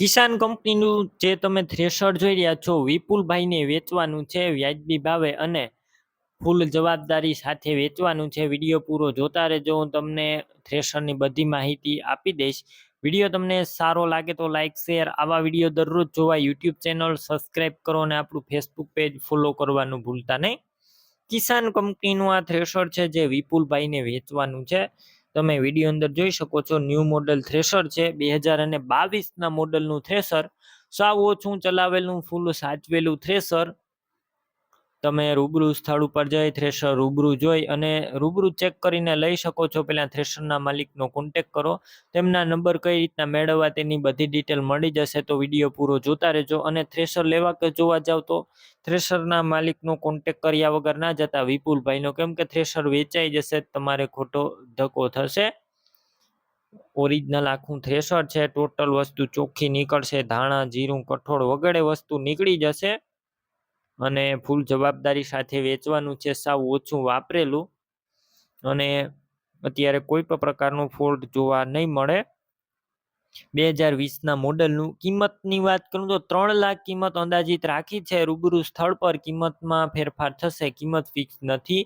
કિસાન કંપનીનું જે તમે થ્રેશર જોઈ રહ્યા છો, વિપુલભાઈને વેચવાનું છે વ્યાજબી ભાવે અને ફૂલ જવાબદારી સાથે વેચવાનું છે. વીડિયો પૂરો જોતા રહેજો, હું તમને થ્રેશરની બધી માહિતી આપી દઈશ. વીડિયો તમને સારો લાગે તો લાઇક શેર, આવા વીડિયો દરરોજ જોવા યુટ્યુબ ચેનલ સબસ્ક્રાઈબ કરો અને આપણું ફેસબુક પેજ ફોલો કરવાનું ભૂલતા નહીં. કિસાન કંપનીનું આ થ્રેશર છે જે વિપુલભાઈને વેચવાનું છે. તમે વીડિયો અંદર જોઈ શકો છો ન્યૂ મોડલ થ્રેશર છે બે હજાર અને બાવીસના મોડલનું થ્રેશર સાવ ઓછું ચલાવેલું ફૂલ સાચવેલું થ્રેશર તમે રૂબરૂ સ્થળ ઉપર જઈ થ્રેશર રૂબરૂ જોઈ અને રૂબરૂ ચેક કરીને લઈ શકો છો. પહેલાં થ્રેશરના માલિકનો કોન્ટેક કરો. તેમના નંબર કઈ રીતના મેળવવા તેની બધી ડિટેલ મળી જશે તો વીડિયો પૂરો જોતા રહેજો અને થ્રેશર લેવા કે જોવા જાવ તો થ્રેશરના માલિકનો કોન્ટેક કર્યા વગર ના જતા. વિપુલભાઈનો કેમ કે થ્રેશર વેચાઈ જશે તમારે ખોટો ધક્કો થશે. ઓરિજિનલ આખું થ્રેશર છે ટોટલ વસ્તુ ચોખ્ખી નીકળશે, ધાણા, જીરું, કઠોળ વગેરે વસ્તુ નીકળી જશે. અને ફૂલ જવાબદારી સાથે વેચવાનું છે, સાવ ઓછું વાપરેલું. અને અત્યારે કોઈ પણ પ્રકારનું ફોલ્ટ જોવા નહીં મળે. બે હજાર વીસના મોડલનું કિંમતની વાત કરું તો ત્રણ લાખ કિંમત અંદાજિત રાખી છે. રૂબરૂ સ્થળ પર કિંમતમાં ફેરફાર થશે, કિંમત ફિક્સ નથી.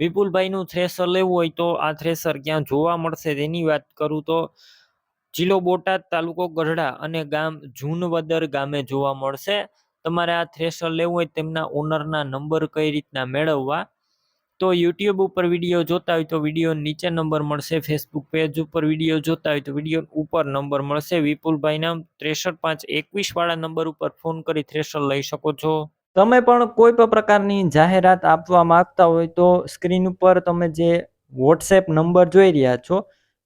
વિપુલભાઈનું થ્રેસર લેવું હોય તો આ થ્રેસર ક્યાં જોવા મળશે તેની વાત કરું તો જિલ્લો બોટાદ તાલુકો ગઢડા અને ગામ જૂનવદર ગામે જોવા મળશે. તમારે આ થ્રેશર લેવું હોય તેમના ઓનરના નંબર કઈ રીતના મેળવવા. તો યુટ્યુબ ઉપર વીડિયો જોતા હોય તો વીડિયો નીચે નંબર મળશે ફેસબુક પેજ ઉપર વીડિયો જોતા હોય તો વીડિયો ઉપર નંબર મળશે. વિપુલભાઈના ત્રેસઠ પાંચ એકવીસ વાળા નંબર ઉપર ફોન કરી થ્રેશર લઈ શકો છો. તમે પણ કોઈ પણ પ્રકારની જાહેરાત આપવા માંગતા હોય તો સ્ક્રીન ઉપર તમે જે વોટ્સએપ નંબર જોઈ રહ્યા છો,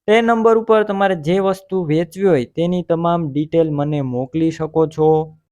તે નંબર ઉપર તમારે જે વસ્તુ વેચવી હોય તેની તમામ ડિટેલ મને મોકલી શકો છો.